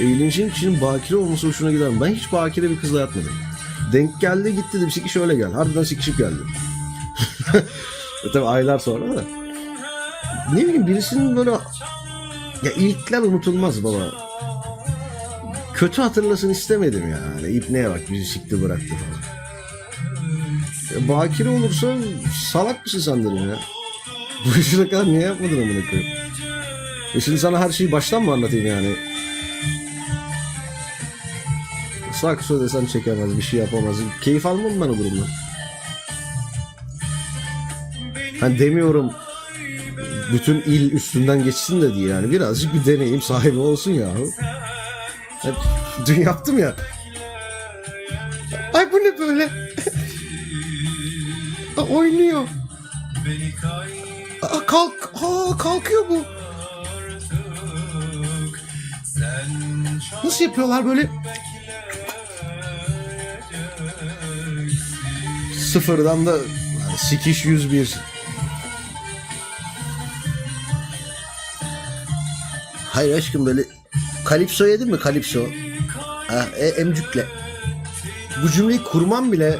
Eğlencenin kişinin bakire olması hoşuna gider mi? Ben hiç bakire bir kızla yatmadım. Denk geldi gitti de bir sikiş öyle gel. Harbiden sikişip geldi. e tabi aylar sonra da. Ne bileyim birisinin böyle... Ya ilkler unutulmaz baba. Kötü hatırlasın istemedim yani. İpneye bak bizi sikti bıraktı falan. E, bakire olursa salak mısın sen ya. Bu işine kadar niye yapmadın amına koyayım? E şimdi sana her şeyi baştan mı anlatayım yani? Sakso desem çekemez, bir şey yapamaz. Keyif almam ben o durumdan. Hani demiyorum bütün il üstünden geçsin de diye yani birazcık bir deneyim sahibi olsun yahu. Hep dün yaptım ya. Ay bu ne böyle? Oynuyor. Aa, kalk, aa, kalkıyor bu. Nasıl yapıyorlar böyle? Sıfırdan da sikiş 101. Hayır aşkım böyle Kalipso yedin mi Kalipso? Ha, e, emcükle. Bu cümleyi kurmam bile